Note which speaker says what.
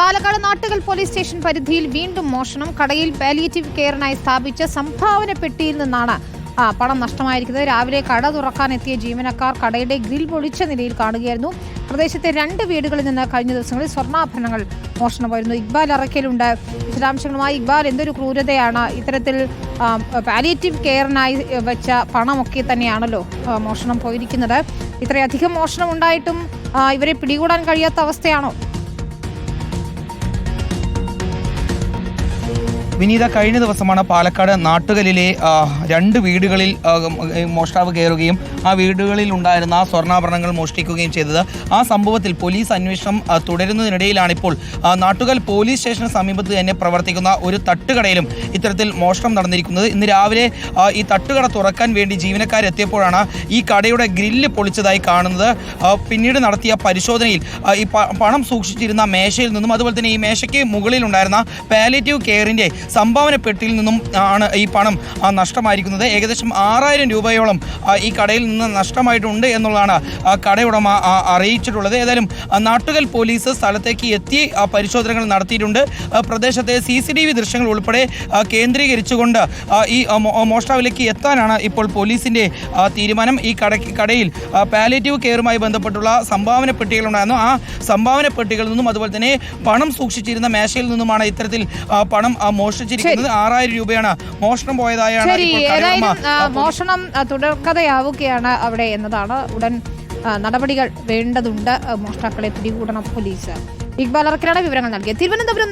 Speaker 1: Palakkad Nattukal police station പരിധിയിൽ വീണ്ടും മോഷണം. കടയിൽ പാലിയേറ്റീവ് കെയറിനായി സ്ഥാപിച്ച സംഭാവന പെട്ടിയിൽ നിന്നാണ് പണം നഷ്ടമായിരിക്കുന്നത്. രാവിലെ കട തുറക്കാൻ എത്തിയ ജീവനക്കാർ കടയുടെ ഗ്രിൽ പൊളിച്ച നിലയിൽ കാണുകയായിരുന്നു. പ്രദേശത്തെ രണ്ട് വീടുകളിൽ നിന്ന് കഴിഞ്ഞ ദിവസങ്ങളിൽ സ്വർണാഭരണങ്ങൾ മോഷണമായിരുന്നു. ഇക്ബാൽ അറക്കലുണ്ട് വിശദാംശങ്ങളുമായി ഇക്ബാൽ എന്തൊരു ക്രൂരതയാണ് ഇത്തരത്തിൽ പാലിയേറ്റീവ് കെയറിനായി വെച്ച പണമൊക്കെ തന്നെയാണല്ലോ മോഷണം പോയിരിക്കുന്നത്. ഇത്രയധികം മോഷണം ഉണ്ടായിട്ടും ഇവരെ പിടികൂടാൻ കഴിയാത്ത അവസ്ഥയാണോ?
Speaker 2: വിനീത കഴിഞ്ഞ ദിവസമാണ് പാലക്കാട് നാട്ടുകലിലെ രണ്ട് വീടുകളിൽ മോഷ്ടാവ് കയറുകയും ആ വീടുകളിൽ ഉണ്ടായിരുന്ന ആ സ്വർണാഭരണങ്ങൾ മോഷ്ടിക്കുകയും ചെയ്തത്. ആ സംഭവത്തിൽ പോലീസ് അന്വേഷണം തുടരുന്നതിനിടയിലാണ് ഇപ്പോൾ നാട്ടുകൽ പോലീസ് സ്റ്റേഷന് സമീപത്ത് തന്നെ പ്രവർത്തിക്കുന്ന ഒരു തട്ടുകടയിലും ഇത്തരത്തിൽ മോഷണം നടന്നിരിക്കുന്നത്. ഇന്ന് രാവിലെ ഈ തട്ടുകട തുറക്കാൻ വേണ്ടി ജീവനക്കാരെത്തിയപ്പോഴാണ് ഈ കടയുടെ ഗ്രില്ല് പൊളിച്ചതായി കാണുന്നത്. പിന്നീട് നടത്തിയ പരിശോധനയിൽ ഈ പണം സൂക്ഷിച്ചിരുന്ന മേശയിൽ നിന്നും അതുപോലെ തന്നെ ഈ മേശയ്ക്ക് മുകളിലുണ്ടായിരുന്ന പാലേറ്റീവ് കെയറിന്റെ സംഭാവന പെട്ടിയിൽ നിന്നും ആണ് ഈ പണം നഷ്ടമായിരിക്കുന്നത്. ഏകദേശം ആറായിരം രൂപയോളം ഈ കടയിൽ നിന്ന് നഷ്ടമായിട്ടുണ്ട് എന്നുള്ളതാണ് കടയുടമ അറിയിച്ചിട്ടുള്ളത്. ഏതായാലും നാട്ടുകൽ പോലീസ് സ്ഥലത്തേക്ക് എത്തി പരിശോധനകൾ നടത്തിയിട്ടുണ്ട്. പ്രദേശത്തെ സി സി ടി വി ദൃശ്യങ്ങൾ ഉൾപ്പെടെ കേന്ദ്രീകരിച്ചുകൊണ്ട് ഈ മോഷ്ടാവിലേക്ക് എത്താനാണ് ഇപ്പോൾ പോലീസിന്റെ തീരുമാനം. ഈ കട കടയിൽ പാലേറ്റീവ് കെയറുമായി ബന്ധപ്പെട്ടുള്ള സംഭാവന പെട്ടികളുണ്ടായിരുന്നു ആ സംഭാവന പെട്ടികളിൽ നിന്നും അതുപോലെ തന്നെ പണം സൂക്ഷിച്ചിരുന്ന മേശയിൽ നിന്നുമാണ് ഇത്തരത്തിൽ പണം ആ, മോഷ്ടിച്ചിരിക്കുന്നത് ആറായിരം രൂപയാണ്. മോഷണം പോയതായാണ്
Speaker 1: മോഷണം തുടർക്കഥയാവുകയാണ് അവിടെ എന്നതാണ് ഉടൻ നടപടികൾ വേണ്ടതുണ്ട് മോഷ്ടാക്കളെ പിടികൂടണം പോലീസ്. ഇക്ബാൽ അറക്കലാണ് വിവരങ്ങൾ നൽകിയത്. തിരുവനന്തപുരം